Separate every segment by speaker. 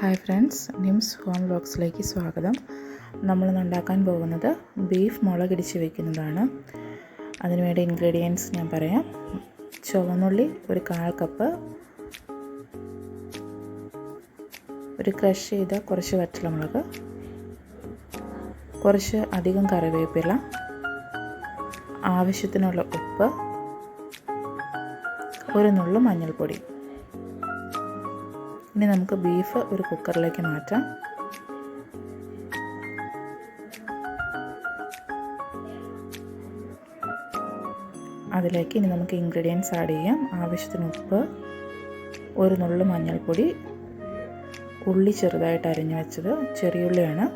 Speaker 1: Hi friends nymphs home വ്ലോഗ്സിലേക്ക് സ്വാഗതം. നമ്മൾ ഉണ്ടാക്കാൻ പോകുന്നത് ബീഫ് മുളകിടിച്ച് വെക്കുന്നതാണ്. അതിനുവേണ്ട ഇൻഗ്രീഡിയൻസ് ഞാൻ പറയാം. ചുവന്നുള്ളി ഒരു കാൽ കപ്പ്. ഒരു ക്രഷ് ചെയ്ത കുറച്ച് വറ്റലമുളക് കുറച്ച് അധികം കറിവേപ്പില. ആവശ്യത്തിനുള്ള ഉപ്പ്. ഒരു നുള്ളു മഞ്ഞൾപ്പൊടി. ഇനി നമുക്ക് ബീഫ് ഒരു കുക്കറിലേക്ക് മാറ്റാം. അതിലേക്ക് ഇനി നമുക്ക് ഇൻഗ്രീഡിയൻസ് ആഡ് ചെയ്യാം. ആവശ്യത്തിന് ഉപ്പ് ഒരു നുള്ളു മഞ്ഞൾപ്പൊടി ഉള്ളി ചെറുതായിട്ട് അരിഞ്ഞു വെച്ചത് ചെറിയുള്ളിയാണ്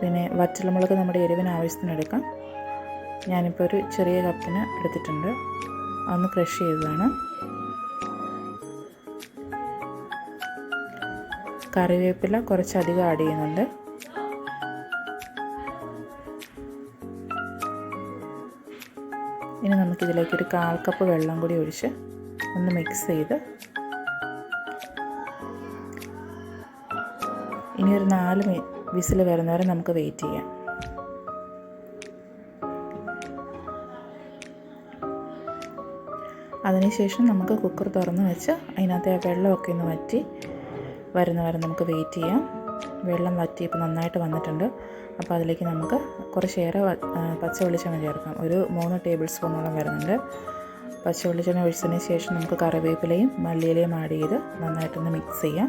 Speaker 1: പിന്നെ വറ്റൽമുളക് നമ്മുടെ എരിവിന് ആവശ്യത്തിന് എടുക്കാം. ഞാനിപ്പോൾ ഒരു ചെറിയ കപ്പിന് എടുത്തിട്ടുണ്ട്. അതൊന്ന് ക്രഷ് ചെയ്തതാണ്. കറിവേപ്പില കുറച്ചധികം ആഡ് ചെയ്യുന്നുണ്ട്. ഇനി നമുക്കിതിലേക്ക് ഒരു കാൽ കപ്പ് വെള്ളം കൂടി ഒഴിച്ച് ഒന്ന് മിക്സ് ചെയ്ത് ഇനി ഒരു നാല് വിസിൽ വരുന്നവരെ നമുക്ക് വെയിറ്റ് ചെയ്യാം. അതിനുശേഷം നമുക്ക് കുക്കർ തുറന്ന് വെച്ച് അതിനകത്തെ ആ വെള്ളമൊക്കെ ഒന്ന് വറ്റി വരുന്ന വരെ നമുക്ക് വെയിറ്റ് ചെയ്യാം. വെള്ളം വറ്റി ഇപ്പോൾ നന്നായിട്ട് വന്നിട്ടുണ്ട്. അപ്പോൾ അതിലേക്ക് നമുക്ക് കുറച്ചേറെ പച്ച വെളിച്ചെണ്ണ ചേർക്കാം. ഒരു മൂന്ന് ടേബിൾ സ്പൂണോളം വരുന്നുണ്ട്. പച്ച വെളിച്ചെണ്ണ ഒഴിച്ചതിന് ശേഷം നമുക്ക് കറിവേപ്പിലയും മല്ലിയിലയും ആഡ് ചെയ്ത് നന്നായിട്ടൊന്ന് മിക്സ് ചെയ്യാം.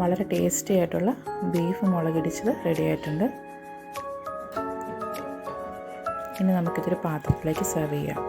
Speaker 1: വളരെ ടേസ്റ്റി ആയിട്ടുള്ള ബീഫ് മുളകിടിച്ചത് റെഡി ആയിട്ടുണ്ട്. ഇനി നമുക്കിതൊരു പാത്രത്തിലേക്ക് സെർവ് ചെയ്യാം.